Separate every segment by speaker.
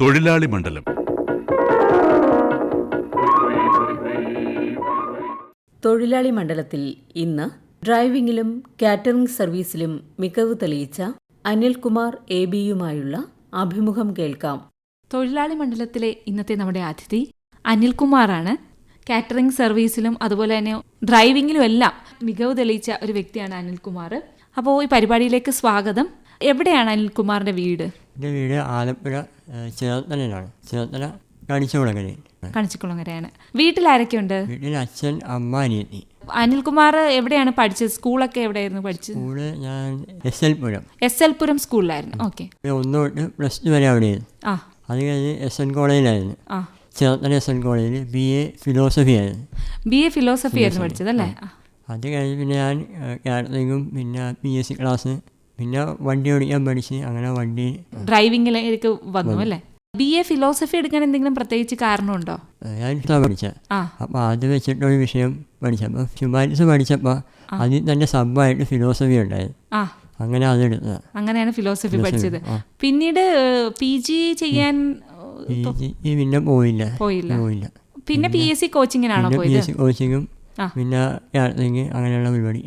Speaker 1: തൊഴിലാളി മണ്ഡലം.
Speaker 2: തൊഴിലാളി മണ്ഡലത്തിൽ ഇന്ന് ഡ്രൈവിംഗിലും കാറ്ററിംഗ് സർവീസിലും മികവ് തെളിയിച്ച അനിൽകുമാർ എ ബിയുമായുള്ള അഭിമുഖം കേൾക്കാം.
Speaker 3: തൊഴിലാളി മണ്ഡലത്തിലെ ഇന്നത്തെ നമ്മുടെ അതിഥി അനിൽകുമാറാണ്. കാറ്ററിംഗ് സർവീസിലും അതുപോലെ തന്നെ ഡ്രൈവിംഗിലും എല്ലാം മികവ് തെളിയിച്ച ഒരു വ്യക്തിയാണ് അനിൽകുമാർ. അപ്പോൾ ഈ പരിപാടിയിലേക്ക് സ്വാഗതം. എവിടെയാണ് അനിൽകുമാറിന്റെ വീട്?
Speaker 4: എന്റെ വീട് ആലപ്പുഴ ചേർത്തലയിലാണ്. ചേർത്തല കണിച്ചുകുളങ്ങരയിൽ
Speaker 3: വീട്ടിൽ വീട്ടിലാരൊക്കെയുണ്ട്?
Speaker 4: വീട്ടിൽ അച്ഛൻ അമ്മ അനിയത്തി.
Speaker 3: അനിൽകുമാർ എവിടെയാണ് പഠിച്ചത്? സ്കൂളൊക്കെ എവിടെയായിരുന്നു പഠിച്ചത്?
Speaker 4: സ്കൂൾ ഞാൻ S L Puram.
Speaker 3: S L Puram സ്കൂളിലായിരുന്നു. ഓക്കെ.
Speaker 4: ഒന്ന് തൊട്ട് പ്ലസ് ടു വരെ അവിടെയായിരുന്നു
Speaker 3: ആ.
Speaker 4: അത് കഴിഞ്ഞ് എസ് എൻ കോളേജിലായിരുന്നു.
Speaker 3: ആ.
Speaker 4: ചേർത്തല എസ് എൻ കോളേജിൽ ബി എ ഫിലോസഫി ആയിരുന്നു.
Speaker 3: ബി എ ഫിലോസഫി ആയിരുന്നു പഠിച്ചത് അല്ലേ.
Speaker 4: അത് കഴിഞ്ഞ് പിന്നെ ഞാൻ കാറ്ററിങ്ങും പിന്നെ പി എസ് സി ക്ലാസ് പിന്നെ വണ്ടി ഓടിക്കാൻ പഠിച്ച് അങ്ങനെ വണ്ടി
Speaker 3: ഡ്രൈവിംഗിലേക്ക് വന്നു അല്ലേ? ബി എ ഫിലോസഫി എടുക്കാൻ എന്തെങ്കിലും പ്രത്യേകിച്ച് കാരണമുണ്ടോ?
Speaker 4: ഞാൻ ഇഷ്ടമാണ് പഠിച്ചത് അപ്പോൾ അത് വെച്ചിട്ടൊരു വിഷയം പഠിച്ചപ്പോൾ ഹ്യൂമാനിറ്റീസ് പഠിച്ചപ്പോൾ അതിൽ തന്നെ സബ്ബായിട്ട് ഫിലോസഫി ഉണ്ടായിരുന്നു
Speaker 3: ആ.
Speaker 4: അങ്ങനെ അതെടുത്തത്
Speaker 3: അങ്ങനെയാണ് ഫിലോസഫി പഠിച്ചത്. പിന്നീട് പി ജി ചെയ്യാൻ
Speaker 4: പിന്നെ പോയില്ല.
Speaker 3: പോയില്ല. പിന്നെ പി എസ് സി കോച്ചിങ്ങിനാണോ പോയത്?
Speaker 4: കോച്ചിങ്ങും. പിന്നെ കാറ്ററിങ് അങ്ങനെയുള്ള
Speaker 3: പരിപാടി.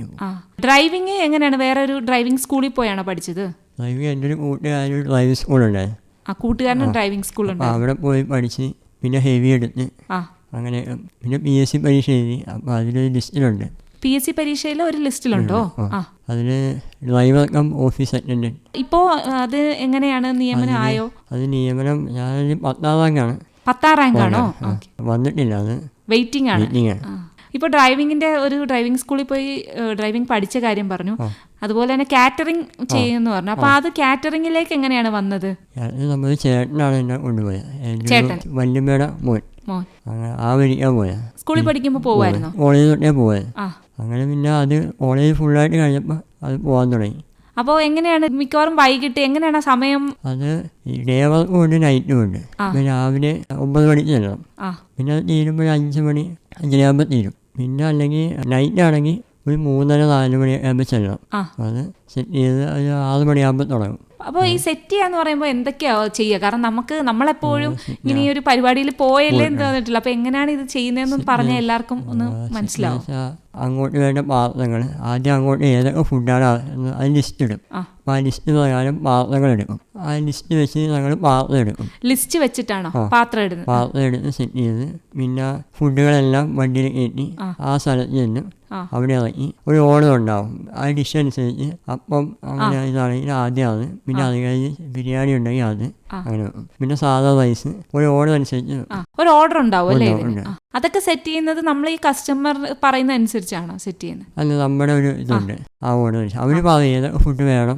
Speaker 3: ഡ്രൈവിംഗ് എങ്ങനെയാണ്? വേറെ ഒരു ഡ്രൈവിംഗ് സ്കൂളിൽ പോയാണോ പഠിച്ചത്?
Speaker 4: ഡ്രൈവിംഗ് എന്റെ ഒരു കൂട്ടുകാരൻ ഡ്രൈവിംഗ് സ്കൂളുണ്ട്
Speaker 3: ആ കൂട്ടുകാരൻ ഡ്രൈവിംഗ് സ്കൂളുണ്ട്
Speaker 4: അവിടെ പോയി പഠിച്ച് പിന്നെ ഹെവി എടുത്ത് അങ്ങനെ പിന്നെ പി എസ് സി പരീക്ഷ എഴുതി. അപ്പോൾ അതിലൊരു ലിസ്റ്റിലുണ്ട്.
Speaker 3: പി എസ് സി പരീക്ഷയിൽ ഒരു ലിസ്റ്റിലുണ്ടോ?
Speaker 4: അതിന് ഡ്രൈവർ കം ഓഫീസ് അറ്റൻഡന്റ്
Speaker 3: ഇപ്പോ അത് എങ്ങനെയാണ്? നിയമനം ആയോ?
Speaker 4: അത് നിയമനം ഞാൻ പത്താം റാങ്കാണ്.
Speaker 3: പത്താം റാങ്ക് ആണോ
Speaker 4: വന്നിട്ടില്ല അത്.
Speaker 3: വെയിറ്റിംഗ് ആണ്. ഇപ്പൊ ഡ്രൈവിംഗിന്റെ ഒരു ഡ്രൈവിംഗ് സ്കൂളിൽ പോയി ഡ്രൈവിംഗ് പഠിച്ച കാര്യം പറഞ്ഞു. അതുപോലെ തന്നെ കാറ്ററിംഗ് ചെയ്യുന്നു പറഞ്ഞു. അപ്പൊ അത് കാറ്ററിംഗിലേക്ക് എങ്ങനെയാണ് വന്നത്?
Speaker 4: ചേട്ടനാണ് എന്നെ കൊണ്ടുപോയത്.
Speaker 3: ചേട്ടൻ.
Speaker 4: വല്യമ്മയുടെ മോൻ. ആ പോയത്
Speaker 3: സ്കൂളിൽ പഠിക്കുമ്പോൾ പോവായിരുന്നു?
Speaker 4: കോളേജ് തൊട്ടേ പോയത്
Speaker 3: ആ.
Speaker 4: അങ്ങനെ പിന്നെ അത് കോളേജ് ഫുള്ളായിട്ട് കഴിഞ്ഞപ്പോൾ അത് പോകാൻ തുടങ്ങി.
Speaker 3: അപ്പോൾ എങ്ങനെയാണ് മിക്കവാറും വൈകിട്ട് എങ്ങനെയാണ് സമയം?
Speaker 4: അത് ഡേ വർക്കും ഉണ്ട് നൈറ്റും ഉണ്ട് രാവിലെ ഒമ്പത് മണിക്ക് ചെല്ലണം. പിന്നെ അത് തീരുമ്പോൾ അഞ്ച് മണി അഞ്ചരയാകുമ്പോൾ തീരും. പിന്നെ അല്ലെങ്കിൽ നൈറ്റ് ആണെങ്കിൽ ഒരു മൂന്നര നാല് മണി ആകുമ്പോൾ ചെല്ലണം. അത് സെറ്റ് ചെയ്ത് ഒരു ആറ് മണിയാകുമ്പോൾ തുടങ്ങും
Speaker 3: അപ്പോൾ ഈ സെറ്റ് ചെയ്യാന്ന് പറയുമ്പോൾ എന്തൊക്കെയാ ചെയ്യുക? കാരണം നമുക്ക് നമ്മളെപ്പോഴും ഇങ്ങനെ ഒരു പരിപാടിയിൽ പോയല്ലേ എന്ന് തോന്നിട്ടില്ല അപ്പോൾ എങ്ങനെയാണ് ഇത് ചെയ്യുന്നതെന്ന് പറഞ്ഞ എല്ലാവർക്കും ഒന്ന് മനസ്സിലാവും.
Speaker 4: അങ്ങോട്ട് വേണ്ട പാത്രങ്ങൾ ആദ്യം അങ്ങോട്ട് ഏതൊക്കെ ഫുഡാണ് അത് ലിസ്റ്റ് ഇടും.
Speaker 3: ആ.
Speaker 4: ലിസ്റ്റ് പ്രകാരം പാത്രങ്ങൾ എടുക്കും. ആ ലിസ്റ്റ് വെച്ച് ഞങ്ങൾ പാത്രം എടുക്കും.
Speaker 3: ലിസ്റ്റ് വെച്ചിട്ടാണോ? പാത്രം ഇടുന്നത്?
Speaker 4: പാത്രം എടുത്ത് സെറ്റ് ചെയ്ത്. പിന്നെ ഫുഡുകളെല്ലാം വണ്ടിയിൽ കയറ്റി ആ. സ്ഥലത്ത്
Speaker 3: ആ.
Speaker 4: അവിടെ ഇറങ്ങി. ഒരു ഓണം ഉണ്ടാവും. ആ ഡിഷ് അനുസരിച്ച് അപ്പം അങ്ങനെ ഇതാണെങ്കിൽ ആദ്യം അത്. പിന്നെ അത് കഴിഞ്ഞ് ബിരിയാണി ഉണ്ടെങ്കിൽ അത് അങ്ങനെ. പിന്നെ സാധാ റൈസ്. ഒരു ഓർഡർ അനുസരിച്ച്
Speaker 3: ഒരു ഓർഡർ ഉണ്ടാവും അല്ലേ. അതൊക്കെ സെറ്റ് ചെയ്യുന്നത് നമ്മൾ ഈ കസ്റ്റമർ പറയുന്ന അനുസരിച്ചാണ് സെറ്റ് ചെയ്യുന്നത്?
Speaker 4: അല്ല നമ്മുടെ ഒരു ഇതുണ്ട്. ആ ഓർഡർ അവർ പറയുന്നത് പറയും ഫുഡ് വേണം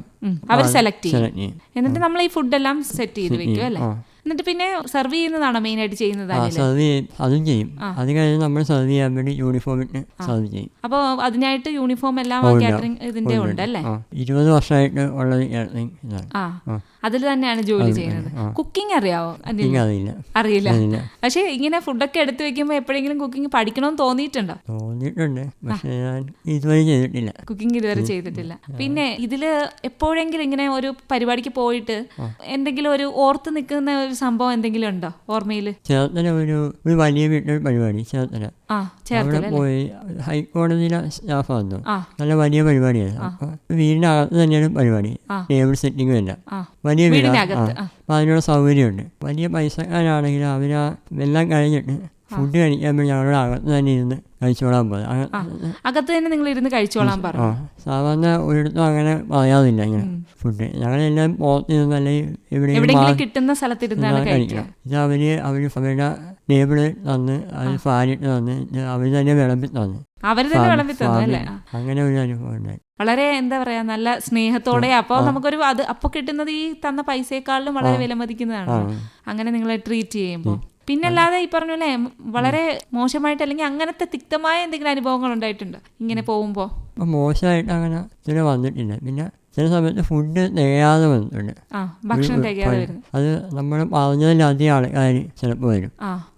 Speaker 3: അവർ സെലക്ട് ചെയ്യും. എന്നിട്ട് നമ്മൾ ഈ ഫുഡ് എല്ലാം സെറ്റ് ചെയ്ത് വെക്കും അല്ലേ. എന്നിട്ട് പിന്നെ സെർവ് ചെയ്യുന്നതാണോ മെയിൻ ആയിട്ട് ചെയ്യുന്നത്
Speaker 4: സെർവ് ചെയ്യും അതും ചെയ്യും. അത് കഴിഞ്ഞ് നമ്മൾ സെർവ് ചെയ്യാൻ വേണ്ടി യൂണിഫോമിന് സെർവ് ചെയ്യും.
Speaker 3: അപ്പോൾ അതിനായിട്ട് യൂണിഫോം എല്ലാം. കാറ്ററിംഗ് ഇതിന്റെ ഉണ്ട്. അല്ലേ?
Speaker 4: ഇരുപത് വർഷമായിട്ട് ഉള്ളത് കാറ്ററിംഗ്
Speaker 3: ആ. അതിൽ തന്നെയാണ് ജോലി ചെയ്യുന്നത്. കുക്കിംഗ് അറിയാവോ?
Speaker 4: അറിയില്ല.
Speaker 3: പക്ഷേ ഇങ്ങനെ ഫുഡൊക്കെ എടുത്തു വെക്കുമ്പോൾ എപ്പോഴെങ്കിലും കുക്കിംഗ് പഠിക്കണമെന്ന് തോന്നിയിട്ടുണ്ടോ?
Speaker 4: തോന്നിയിട്ടുണ്ട്. പക്ഷേ ഞാൻ ഇതുവരെ ചെയ്തിട്ടില്ല.
Speaker 3: കുക്കിംഗ് ഇതുവരെ ചെയ്തിട്ടില്ല. പിന്നെ ഇതിൽ എപ്പോഴെങ്കിലും ഇങ്ങനെ ഒരു പരിപാടിക്ക് പോയിട്ട് എന്തെങ്കിലും ഒരു ഓർത്ത് നിൽക്കുന്ന ഒരു സംഭവം എന്തെങ്കിലും ഉണ്ടോ ഓർമ്മയിൽ?
Speaker 4: ചേർത്തല ഒരു ഒരു വലിയ വീട്ടിൽ പരിപാടി ചേർത്തല. അവിടെ പോയി ഹൈക്കോടതിയിലെ വന്നു നല്ല വലിയ പരിപാടിയായിരുന്നു വീടിന്റെ വീടിനകത്ത് തന്നെയാണ് പരിപാടി. ടേബിൾ സെറ്റിംഗ് എല്ലാം വലിയ വീടാണ് അപ്പൊ അതിനുള്ള സൗകര്യമുണ്ട്. വലിയ പൈസക്കാരാണെങ്കിൽ അവർ എല്ലാം കഴിഞ്ഞിട്ട് ഫുഡ് ഞങ്ങളുടെ അകത്ത് തന്നെ ഇരുന്ന് കഴിച്ചോളാൻ പോകുന്നത്
Speaker 3: അകത്ത് തന്നെ നിങ്ങൾ ഇരുന്ന് കഴിച്ചോളാൻ
Speaker 4: ആ.
Speaker 3: പറഞ്ഞു
Speaker 4: സാധാരണ ഒരിടത്തും അങ്ങനെ പറയാതില്ല ഇങ്ങനെ ഫുഡ്. ഞങ്ങളെല്ലാം പുറത്ത് അല്ലെങ്കിൽ എവിടെയെങ്കിലും
Speaker 3: എവിടെയെങ്കിലും കിട്ടുന്ന സ്ഥലത്തിരുന്നാണ് കഴിക്കുക.
Speaker 4: ഇത് അവർ അവർ അവരുടെ ടേബിൾ തന്ന് അവർ ഫാനിട്ട് തന്ന് ഇത് അവർ തന്നെ വിളമ്പി തന്നു.
Speaker 3: അവർ തന്നെ വിളമ്പി തന്നു അല്ലേ? ആ.
Speaker 4: അങ്ങനെ ഒരു അനുഭവം ഉണ്ടായി.
Speaker 3: വളരെ എന്താ പറയാ നല്ല സ്നേഹത്തോടെ അപ്പോൾ നമുക്കൊരു അത് അപ്പൊ കിട്ടുന്നത് ഈ തന്ന പൈസയെക്കാളിലും വളരെ വിലമതിക്കുന്നതാണ്. അങ്ങനെ നിങ്ങളെ ട്രീറ്റ് ചെയ്യുമ്പോൾ പിന്നല്ലാതെ ഈ പറഞ്ഞ പോലെ വളരെ മോശമായിട്ട് അല്ലെങ്കിൽ അങ്ങനത്തെ തിക്തമായ എന്തെങ്കിലും അനുഭവങ്ങൾ ഉണ്ടായിട്ടുണ്ട്? ഇങ്ങനെ പോകുമ്പോൾ
Speaker 4: അപ്പം മോശമായിട്ട് അങ്ങനെ ചില വന്നിട്ടില്ല. പിന്നെ ചില സമയത്ത് ഫുഡ് തികയാതെ വന്നിട്ടുണ്ട്.
Speaker 3: ഭക്ഷണം
Speaker 4: അത് നമ്മൾ പറഞ്ഞതിലധികം ആൾക്കാർ ചിലപ്പോൾ വരും.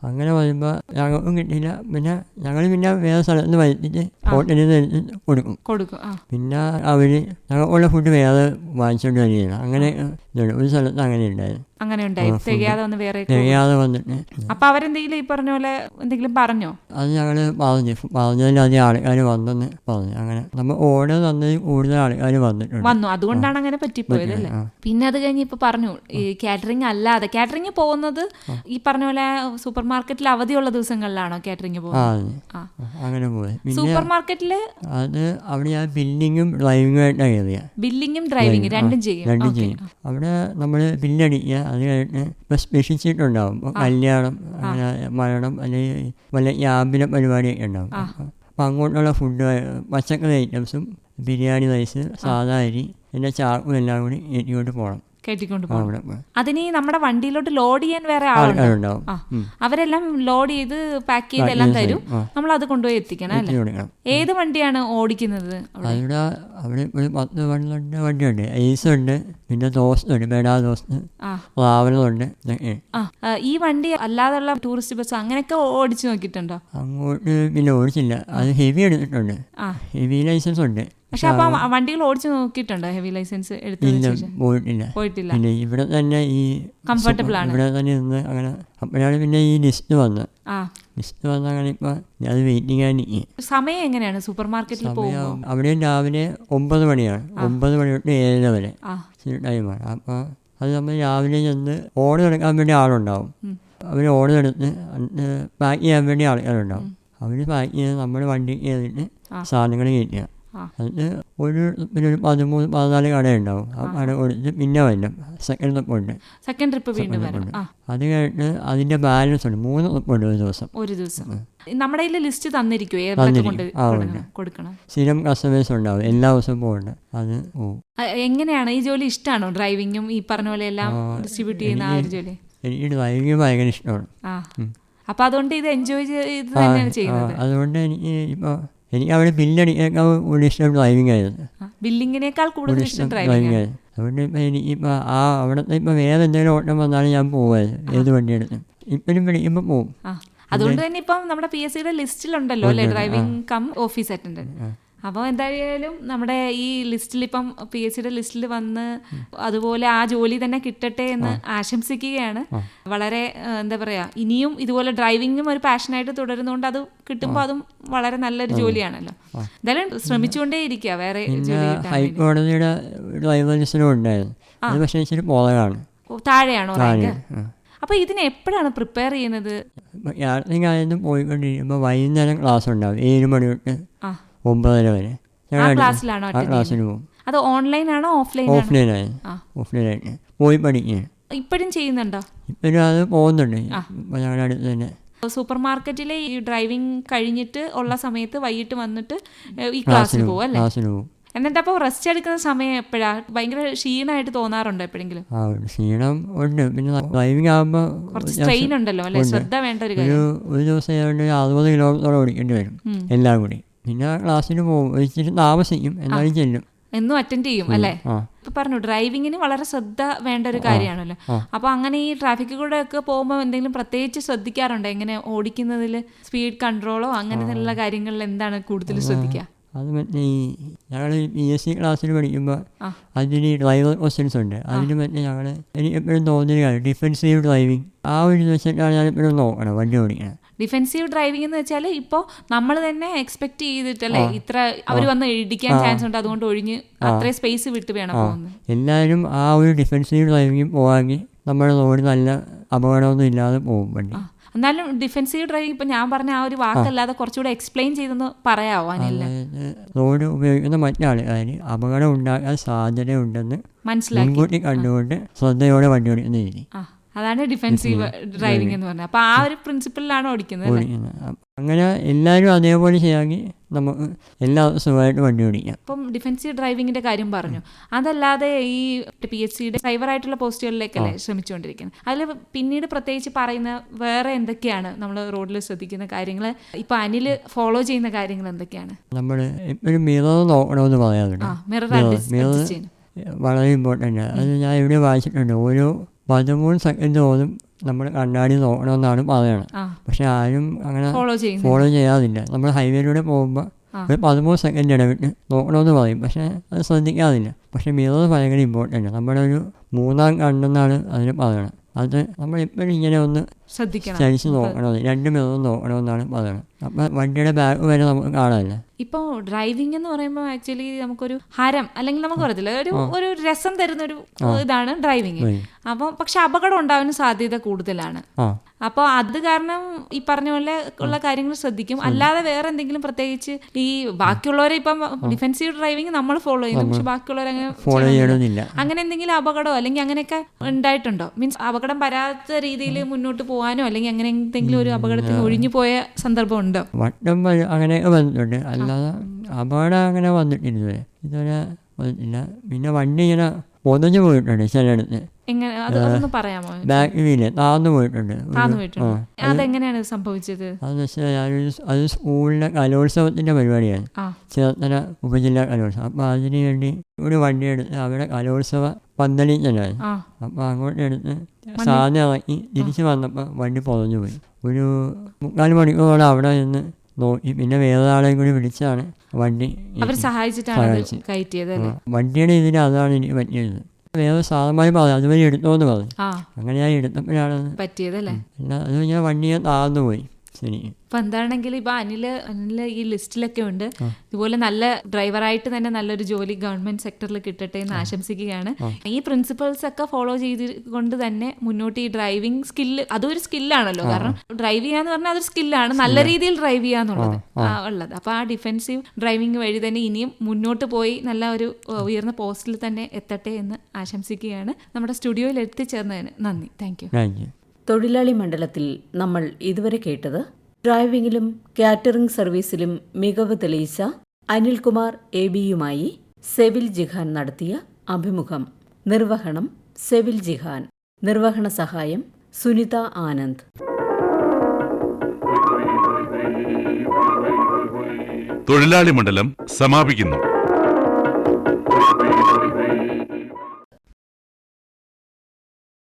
Speaker 4: അങ്ങനെ വരുമ്പോൾ ഞങ്ങൾക്കും കിട്ടില്ല പിന്നെ ഞങ്ങൾ പിന്നെ വേറെ സ്ഥലത്ത് നിന്ന് വരുത്തിട്ട് ഹോട്ടലിൽ നിന്ന് കൊടുക്കും.
Speaker 3: കൊടുക്കും
Speaker 4: പിന്നെ അവർ ഞങ്ങൾക്കുള്ള ഫുഡ് വേറെ വാങ്ങിച്ചുകൊണ്ട് വരികയാണ്. അങ്ങനെ ഒരു സ്ഥലത്ത് അങ്ങനെ ഉണ്ടായിരുന്നു.
Speaker 3: അങ്ങനെ ഉണ്ടായി. തികയാതെ വന്ന് വേറെ
Speaker 4: തികയാതെ വന്നിട്ട്
Speaker 3: അപ്പൊ അവരെന്തെങ്കിലും ഈ പറഞ്ഞ പോലെ എന്തെങ്കിലും പറഞ്ഞോ?
Speaker 4: അത് ഞങ്ങൾ പറഞ്ഞു. പറഞ്ഞതിലധികം ആൾക്കാർ വന്നെന്ന് പറഞ്ഞു. അങ്ങനെ നമ്മൾ ഓർഡർ തന്നതിൽ കൂടുതൽ ആൾക്കാർ വന്നിട്ടുണ്ട്.
Speaker 3: വന്നു. അതുകൊണ്ടാണ് അങ്ങനെ പറ്റിപ്പോയത് അല്ലേ? പിന്നെ അത് കഴിഞ്ഞ് ഇപ്പൊ പറഞ്ഞു ഈ കാറ്ററിംഗ് അല്ലാതെ കാറ്ററിംഗ് പോകുന്നത് ഈ പറഞ്ഞ പോലെ സൂപ്പർ മാർക്കറ്റിൽ അവധിയുള്ള ദിവസങ്ങളിലാണോ കാറ്ററിംഗ് പോകുന്നത്?
Speaker 4: അങ്ങനെ പോയി. പിന്നെ
Speaker 3: സൂപ്പർ മാർക്കറ്റിൽ
Speaker 4: അത് അവിടെ ഞാൻ ബില്ലിങ്ങും ഡ്രൈവിംഗും ആയിട്ടാണ്
Speaker 3: ബില്ലിങ്ങും ഡ്രൈവിംഗ് രണ്ടും ചെയ്യും.
Speaker 4: രണ്ടും. ചെയ്യും. അവിടെ നമ്മൾ ബില്ലടിക്കുക. അത് കഴിഞ്ഞ് ഇപ്പോൾ സ്പെഷ്യൽ സീറ്റ് ഉണ്ടാവും ഇപ്പോൾ കല്യാണം മരണം അല്ലെങ്കിൽ വല്ല യാമ്പിലെ പരിപാടിയൊക്കെ ഉണ്ടാവും. അപ്പം അങ്ങോട്ടുള്ള ഫുഡ് പച്ചക്കറി ഐറ്റംസും ബിരിയാണി റൈസ് സാധാരി എന്റെ പിന്നെ ചാർക്കും എല്ലാം കൂടി ഏറ്റിക്കൊണ്ട് പോകണം.
Speaker 3: കയറ്റിക്കൊണ്ട് പോകും. അതിന് നമ്മുടെ വണ്ടിയിലോട്ട് ലോഡ് ചെയ്യാൻ വേറെ ആളുണ്ടോ?
Speaker 4: ആൾക്കാരുണ്ടാവും
Speaker 3: ആ.
Speaker 4: ഉം.
Speaker 3: അവരെല്ലാം ലോഡ് ചെയ്ത് പാക്ക് ചെയ്ത് എല്ലാം തരും. നമ്മൾ അത് കൊണ്ടുപോയി എത്തിക്കണം അല്ലേ? ഏത് വണ്ടിയാണ് ഓടിക്കുന്നത് അവിടെ?
Speaker 4: അവിടെ അവിടെ ഒരു പത്ത് പന്ത്രണ്ട് വണ്ടിയുണ്ട്. ഐസ് ഉണ്ട് പിന്നെ ഉണ്ട്
Speaker 3: ഈ വണ്ടി അല്ലാതെയുള്ള ടൂറിസ്റ്റ് ബസ് അങ്ങനെയൊക്കെ ഓടിച്ചു നോക്കിയിട്ടുണ്ടോ?
Speaker 4: അങ്ങോട്ട് പിന്നെ ഓടിച്ചില്ല. അത് ഹെവി എടുത്തിട്ടുണ്ട്. ഹെവി ലൈസൻസ് ഉണ്ട്.
Speaker 3: പക്ഷെ അപ്പൊ വണ്ടികൾ ഓടിച്ചു നോക്കിയിട്ടുണ്ടോ ഹെവി ലൈസൻസ്
Speaker 4: പോയിട്ടില്ല.
Speaker 3: പോയിട്ടില്ല.
Speaker 4: പിന്നെ ഇവിടെ തന്നെ ഈ
Speaker 3: കംഫർട്ടബിൾ ആണ്.
Speaker 4: ഇവിടെ തന്നെ നിന്ന് അങ്ങനെ അപ്പോഴാണ് പിന്നെ ഈ ലിസ്റ്റ് വന്നത്.
Speaker 3: ആ.
Speaker 4: ലിസ്റ്റ് വന്ന അങ്ങനെ ഇപ്പൊ അത് വെയിറ്റിംഗ് ആയി
Speaker 3: സമയം എങ്ങനെയാണ്? സൂപ്പർ മാർക്കറ്റിൽ
Speaker 4: അവിടെ രാവിലെ ഒമ്പത് മണിയാണ്. ഒമ്പത് മണി തൊട്ട് ഏഴര വരെ. ടൈമാണ് അപ്പൊ അത് നമ്മൾ രാവിലെ ചെന്ന് ഓർഡർ എടുക്കാൻ വേണ്ടി ആളുണ്ടാവും. അവർ ഓർഡർ എടുത്ത് പാക്ക് ചെയ്യാൻ വേണ്ടി ആൾക്കാരുണ്ടാവും. അവർ പാക്ക് ചെയ്ത് നമ്മുടെ വണ്ടി കയറിയിട്ട് സാധനങ്ങൾ കയറ്റുക.
Speaker 3: ആ.
Speaker 4: എന്നിട്ട് ഒരു പിന്നെ ഒരു പതിമൂന്ന് പതിനാല് കട ഉണ്ടാവും ആ. കട കൊടുത്ത് പിന്നെ വരും. സെക്കൻഡ് ട്രിപ്പുണ്ട്
Speaker 3: സെക്കൻഡ് ട്രിപ്പ് വീണ്ടും വരണം ആ.
Speaker 4: അത് കഴിഞ്ഞിട്ട് അതിന്റെ ബാലൻസ് ഉണ്ട്. മൂന്ന് ട്രിപ്പുണ്ട് ഒരു ദിവസം.
Speaker 3: ഒരു ദിവസം. നമ്മുടെ കയ്യിൽ ലിസ്റ്റ് തന്നിരിക്കുമോ ഏതൊക്കെ
Speaker 4: തന്നിരിക്കും.
Speaker 3: കൊണ്ട്
Speaker 4: ആ,
Speaker 3: കൊടുക്കണം? കൊടുക്കണം.
Speaker 4: സ്ഥിരം കസ്റ്റമേഴ്സ് ഉണ്ടാവും. എല്ലാ ദിവസവും പോകണ്ട. അത് പോവും
Speaker 3: ആ, എങ്ങനെയാണ്? ഈ ജോലി ഇഷ്ടമാണോ ഡ്രൈവിങ്ങും ഈ പറഞ്ഞ പോലെ എല്ലാം ഡിസ്ട്രിബ്യൂട്ട് ചെയ്യുന്ന ആ ഒരു ജോലി?
Speaker 4: എനിക്ക് ഡ്രൈവിംഗ് ഭയങ്കര ഇഷ്ടമാണ്.
Speaker 3: ആ. അപ്പൊ അതുകൊണ്ട് ഇത് എൻജോയ് ചെയ്ത് തന്നെയാണ് ചെയ്യുന്നത്.
Speaker 4: ആ, അതുകൊണ്ട് എനിക്ക് ഇപ്പോൾ എനിക്ക് അവിടെ ബില്ലടിക്കാൻ കൂടുതൽ ഇഷ്ടം ഡ്രൈവിംഗ് ആയിരുന്നു
Speaker 3: ബില്ലിങ്ങിനേക്കാൾ കൂടുതൽ ഇഷ്ടം ഡ്രൈവിംഗ്
Speaker 4: ആയിരുന്നു. അതുകൊണ്ട് ഇപ്പം എനിക്ക് ഇപ്പം ആ അവിടുത്തെ ഇപ്പം വേറെ എന്തെങ്കിലും ഓട്ടം വന്നാലും ഞാൻ പോവായിരുന്നു. ഏത് വണ്ടി എടുത്ത് ഇപ്പോഴും വിളിക്കുമ്പോൾ
Speaker 3: പോകും അതുകൊണ്ട് തന്നെ ഇപ്പം നമ്മുടെ പി എസ് സിയുടെ ലിസ്റ്റിലുണ്ടല്ലോ അല്ലേ? ഡ്രൈവിംഗ് കം ഓഫീസ് അറ്റൻഡന്റ് അപ്പോൾ എന്തായാലും നമ്മുടെ ഈ ലിസ്റ്റിൽ ഇപ്പം പി എസ് സിയുടെ ലിസ്റ്റിൽ വന്ന് അതുപോലെ ആ ജോലി തന്നെ കിട്ടട്ടെ എന്ന് ആശംസിക്കുകയാണ്. വളരെ എന്താ പറയുക ഇനിയും ഇതുപോലെ ഡ്രൈവിങ്ങും ഒരു പാഷനായിട്ട് തുടരുന്നതുകൊണ്ട് അത് കിട്ടുമ്പോൾ അതും വളരെ നല്ലൊരു ജോലിയാണല്ലോ. എന്തായാലും ശ്രമിച്ചുകൊണ്ടേ ഇരിക്കുക വേറെ.
Speaker 4: ഹൈക്കോടതിയുടെ ഡ്രൈവർ ലിസ്റ്റിലും ഉണ്ടായിരുന്നു.
Speaker 3: താഴെയാണോ റാങ്ക് അപ്പൊ ഇതിന് എപ്പോഴാണ് പ്രിപ്പയർ ചെയ്യുന്നത്?
Speaker 4: പോയിക്കൊണ്ടിരിക്കുമ്പോൾ വൈകുന്നേരം ക്ലാസ് ഉണ്ടാവും ഏഴ് മണി തൊട്ട് ഒമ്പതര വരെ.
Speaker 3: ക്ലാസ്സിലാണോ
Speaker 4: ക്ലാസ്സിന് പോകും.
Speaker 3: അത് ഓൺലൈൻ ആണോ ഓഫ്ലൈൻ ഓഫ്ലൈൻ
Speaker 4: ആയി
Speaker 3: ഓഫ്ലൈൻ
Speaker 4: ഓഫ്ലൈനായിട്ട് പോയി പഠിക്കുക
Speaker 3: ഇപ്പോഴും ചെയ്യുന്നുണ്ടോ?
Speaker 4: ഇപ്പോഴും അത് പോകുന്നുണ്ട്. ഞങ്ങളുടെ അടുത്ത് തന്നെ.
Speaker 3: സൂപ്പർ മാർക്കറ്റിലെ ഈ ഡ്രൈവിംഗ് കഴിഞ്ഞിട്ട് ഉള്ള സമയത്ത് വൈകിട്ട് വന്നിട്ട് ഈ ക്ലാസ്സിന് പോകും. അല്ലേ?
Speaker 4: ക്ലാസ്സിന് പോകും.
Speaker 3: എന്നിട്ട് അപ്പോൾ റെസ്റ്റ് എടുക്കുന്ന സമയം എപ്പോഴാ? ഭയങ്കര ക്ഷീണമായിട്ട് തോന്നാറുണ്ടോ എപ്പോഴെങ്കിലും?
Speaker 4: ക്ഷീണം ഉണ്ട്. പിന്നെ ഡ്രൈവിംഗ് ആകുമ്പോൾ
Speaker 3: കുറച്ച് സ്ട്രെയിൻ ഉണ്ടല്ലോ അല്ലെ? ശ്രദ്ധ വേണ്ട ഒരു കാര്യം.
Speaker 4: ഒരു ദിവസം അറുപത് കിലോമീറ്റർ ഓടിക്കേണ്ടി വരും. എല്ലാം കൂടി. പിന്നെ ക്ലാസ്സിന് പോകും ഇച്ചിരി താമസിക്കും എന്നാലും ചെല്ലും.
Speaker 3: എന്നും അറ്റൻഡ് ചെയ്യും അല്ലേ? ഇപ്പൊ പറഞ്ഞു ഡ്രൈവിങ്ങിന് വളരെ ശ്രദ്ധ വേണ്ട ഒരു കാര്യമാണല്ലോ. അപ്പൊ അങ്ങനെ ഈ ട്രാഫിക്കിൽ കൂടെ ഒക്കെ പോകുമ്പോൾ എന്തെങ്കിലും പ്രത്യേകിച്ച് ശ്രദ്ധിക്കാറുണ്ടോ? എങ്ങനെ ഓടിക്കുന്നതിൽ സ്പീഡ് കൺട്രോളോ അങ്ങനെയുള്ള കാര്യങ്ങളിൽ എന്താണ് കൂടുതൽ ശ്രദ്ധിക്കുക
Speaker 4: അത് മറ്റേ ഈ ഞങ്ങൾ പി എസ് സി ക്ലാസ്സിൽ പഠിക്കുമ്പോൾ. അതിന് ഡ്രൈവർ ക്വസ്റ്റ്യൻസ് ഉണ്ട്. അതിന് മറ്റേ ഞങ്ങൾ എനിക്ക് എപ്പോഴും തോന്നിയ കാര്യം ഡിഫൻസീവ് ഡ്രൈവിങ് ആ ഒരു വെച്ചിട്ടാണ് ഞാൻ എപ്പോഴും നോക്കണം വണ്ടി ഓടിക്കണം
Speaker 3: ഡിഫെൻസീവ് ഡ്രൈവിംഗ് എന്ന് വെച്ചാൽ ഇപ്പോൾ നമ്മൾ തന്നെ എക്സ്പെക്ട് ചെയ്തിട്ടല്ലേ ഇത്ര അവർ വന്ന് ഇടിക്കാൻ ചാൻസ് ഉണ്ട്. അതുകൊണ്ട് ഒഴിഞ്ഞ് അത്രയും സ്പേസ് വിട്ട് വേണം പോകുന്നത്
Speaker 4: എല്ലാവരും ആ ഒരു ഡിഫെൻസീവ് ഡ്രൈവിംഗ് പോകാമെങ്കിൽ നമ്മുടെ റോഡ് നല്ല അപകടമൊന്നും ഇല്ലാതെ പോകും വണ്ടി.
Speaker 3: എന്നാലും ഡിഫെൻസീവ് ഡ്രൈവിംഗ് ഇപ്പൊ ഞാൻ പറഞ്ഞ ആ ഒരു വാക്കല്ലാതെ കുറച്ചുകൂടെ എക്സ്പ്ലെയിൻ ചെയ്തെന്ന് പറയാവോ
Speaker 4: റോഡ് ഉപയോഗിക്കുന്ന മറ്റാൾക്കാർ അപകടം ഉണ്ടാകാൻ സാധ്യതയുണ്ടെന്ന്
Speaker 3: മനസ്സിലാക്കി.
Speaker 4: കണ്ടുകൊണ്ട് ശ്രദ്ധയോടെ വണ്ടി ഓടിക്കുന്ന രീതി.
Speaker 3: ആ. അതാണ് ഡിഫെൻസീവ് ഡ്രൈവിംഗ് എന്ന് പറഞ്ഞത്. അപ്പൊ ആ ഒരു പ്രിൻസിപ്പിളിലാണ് ഓടിക്കുന്നത്
Speaker 4: അങ്ങനെ എല്ലാവരും അതേപോലെ ചെയ്യാമെങ്കിൽ നമുക്ക് എല്ലാ സുഖമായിട്ട് വണ്ടി ഓടിക്കാം.
Speaker 3: അപ്പം ഡിഫെൻസീവ് ഡ്രൈവിങ്ങിന്റെ കാര്യം പറഞ്ഞു. അതല്ലാതെ ഈ പി എച്ച് സിയുടെ ഡ്രൈവറായിട്ടുള്ള പോസ്റ്റുകളിലേക്കല്ലേ ശ്രമിച്ചുകൊണ്ടിരിക്കുന്നത്. അതിൽ പിന്നീട് പ്രത്യേകിച്ച് പറയുന്ന വേറെ എന്തൊക്കെയാണ് നമ്മൾ റോഡിൽ ശ്രദ്ധിക്കുന്ന കാര്യങ്ങൾ? ഇപ്പൊ അനിൽ ഫോളോ ചെയ്യുന്ന കാര്യങ്ങൾ എന്തൊക്കെയാണ്?
Speaker 4: നമ്മൾ ഒരു മിറർ നോക്കണമെന്ന് പറയാറുണ്ട്.
Speaker 3: മിറർ
Speaker 4: വളരെ ഇമ്പോർട്ടന്റ് അത് ഞാൻ ഇവിടെ വായിച്ചിട്ടുണ്ട്. ഓരോ പതിമൂന്ന് സെക്കൻഡ് തോന്നും നമ്മൾ കണ്ണാടി നോക്കണമെന്നാണ് പറയണത്.
Speaker 3: ആ.
Speaker 4: പക്ഷെ ആരും അങ്ങനെ
Speaker 3: ഫോളോ
Speaker 4: ചെയ്യാതില്ല. നമ്മൾ ഹൈവേയിലൂടെ പോകുമ്പോൾ. ഒരു പതിമൂന്ന് സെക്കൻഡ് ഇടവിട്ട് നോക്കണമെന്ന് പറയും. പക്ഷേ അത് ശ്രദ്ധിക്കാതില്ല. പക്ഷെ മിറർ ഭയങ്കര ഇമ്പോർട്ടന്റ് നമ്മുടെ ഒരു മൂന്നാം കണ്ണെന്നാണ് അതിന് പറയണത്. അത് നമ്മൾ എപ്പോഴും ഇങ്ങനെ ഒന്ന്
Speaker 3: ശ്രദ്ധിക്കണം.
Speaker 4: ചരിച്ച് നോക്കണം രണ്ടും ഒന്ന് നോക്കണമെന്നാണ് പറയുന്നത്. അപ്പം വണ്ടിയുടെ ബാഗ് വരെ നമുക്ക് കാണാമല്ലോ
Speaker 3: ഇപ്പോൾ ഡ്രൈവിംഗ് എന്ന് പറയുമ്പോൾ ആക്ച്വലി നമുക്കൊരു ഹരം അല്ലെങ്കിൽ നമുക്ക് പറയത്തില്ല ഒരു ഒരു രസം തരുന്ന ഒരു ഇതാണ് ഡ്രൈവിംഗ് അപ്പൊ പക്ഷെ അപകടം ഉണ്ടാവുന്ന സാധ്യത കൂടുതലാണ്. അപ്പോൾ അത് കാരണം ഈ പറഞ്ഞ പോലെ ഉള്ള കാര്യങ്ങൾ ശ്രദ്ധിക്കും. അല്ലാതെ വേറെ എന്തെങ്കിലും പ്രത്യേകിച്ച് ഈ ബാക്കിയുള്ളവരെ ഇപ്പം ഡിഫൻസീവ് ഡ്രൈവിംഗ് നമ്മൾ ഫോളോ ചെയ്യുന്നു. പക്ഷെ ബാക്കിയുള്ളവരെ അങ്ങനെ
Speaker 4: ഫോളോ
Speaker 3: ചെയ്യണമെന്നില്ല. അങ്ങനെ എന്തെങ്കിലും അപകടമോ അല്ലെങ്കിൽ അങ്ങനെയൊക്കെ ഉണ്ടായിട്ടുണ്ടോ? മീൻസ് അപകടം വരാത്ത രീതിയിൽ മുന്നോട്ട് പോകാനോ അല്ലെങ്കിൽ അങ്ങനെ എന്തെങ്കിലും ഒരു അപകടത്തിൽ ഒഴിഞ്ഞു പോയ സന്ദർഭം ഉണ്ടോ?
Speaker 4: അങ്ങനെ വന്നിട്ടുണ്ട്. അല്ലാതെ അപകടം അങ്ങനെ വന്നിട്ടില്ല. ഇതുവരെ വന്നിട്ടില്ല. പിന്നെ വണ്ടി ഇങ്ങനെ പൊതഞ്ഞു പോയിട്ടുണ്ട്? ചിലയിടത്ത്
Speaker 3: എങ്ങനെ? അത് അതൊന്ന് പറയാമോ?
Speaker 4: ബാക്ക് വീൽ താന്നു പോയിട്ടുണ്ട്. ഒരു-
Speaker 3: താന്നു
Speaker 4: ആ.
Speaker 3: പോയിട്ടുണ്ട് അതെങ്ങനെയാണ് സംഭവിച്ചത്?
Speaker 4: അതെന്ന് വെച്ചാൽ അത് സ്കൂളിലെ കലോത്സവത്തിന്റെ പരിപാടിയാണ്. ചേർത്തല ഉപജില്ലാ കലോത്സവം. അപ്പോൾ അതിന് വേണ്ടി ഒരു വണ്ടി എടുത്ത് അവിടെ കലോത്സവ പന്തലിൽ ചെല്ലായിരുന്നു
Speaker 3: അപ്പൊ
Speaker 4: അപ്പോൾ അങ്ങോട്ട് എടുത്ത് സാധനം ഇറക്കി തിരിച്ചു വന്നപ്പോൾ വണ്ടി പൊതഞ്ഞു പോയി. ഒരു മുക്കാൽ മണിക്കൂറോളം അവിടെ നിന്ന് നോക്കി. പിന്നെ വേറെ ആളെയും കൂടി വിളിച്ചാണ്. വണ്ടി
Speaker 3: അവർ സഹായിച്ചിട്ടാണ്. കയറ്റിയത്
Speaker 4: വണ്ടിയുടെ ഇതിന് അതാണ് എനിക്ക് പറ്റിയത്. വേറെ സാധനമായി പറഞ്ഞു അതുവരെ എടുത്തോന്ന് പറഞ്ഞു. അങ്ങനെ ഞാൻ എടുത്തപ്പോഴാണ് പറ്റിയതല്ലേ? അത് ഞാൻ വണ്ടി ഞാൻ താഴ്ന്നു പോയി. ശരി
Speaker 3: അപ്പൊ എന്താണെങ്കിൽ ഇപ്പൊ അനിൽ അനിൽ ഈ ലിസ്റ്റിലൊക്കെ ഉണ്ട്. ഇതുപോലെ നല്ല ഡ്രൈവറായിട്ട് തന്നെ നല്ലൊരു ജോലി ഗവൺമെന്റ് സെക്ടറിൽ കിട്ടട്ടെ എന്ന് ആശംസിക്കുകയാണ്. ഈ പ്രിൻസിപ്പൾസ് ഒക്കെ ഫോളോ ചെയ്തുകൊണ്ട് തന്നെ മുന്നോട്ട് ഈ ഡ്രൈവിംഗ് സ്കില്ല് അതൊരു സ്കില്ലാണല്ലോ. കാരണം ഡ്രൈവ് ചെയ്യാന്ന് പറഞ്ഞാൽ അതൊരു സ്കില്ലാണ്. നല്ല രീതിയിൽ ഡ്രൈവ് ചെയ്യാന്നുള്ളത്. ഉള്ളത്. അപ്പൊ ആ ഡിഫെൻസീവ് ഡ്രൈവിംഗ് വഴി തന്നെ ഇനിയും മുന്നോട്ട് പോയി നല്ല ഒരു ഉയർന്ന പോസ്റ്റിൽ തന്നെ എത്തട്ടെ എന്ന് ആശംസിക്കുകയാണ്. നമ്മുടെ സ്റ്റുഡിയോയിൽ എത്തിച്ചേർന്നതിന് നന്ദി.
Speaker 4: Thank you.
Speaker 2: തൊഴിലാളി മണ്ഡലത്തിൽ നമ്മൾ ഇതുവരെ കേട്ടത്. ഡ്രൈവിംഗിലും കാറ്ററിംഗ് സർവീസിലും മികവ് തെളിയിച്ച അനിൽകുമാർ എ ബിയുമായി സെവിൽ ജിഹാൻ നടത്തിയ അഭിമുഖം. നിർവഹണം സെവിൽ ജിഹാൻ. നിർവഹണ സഹായം സുനിത ആനന്ദ്.
Speaker 1: തൊഴിലാളി മണ്ഡലം സമാപിക്കുന്നു.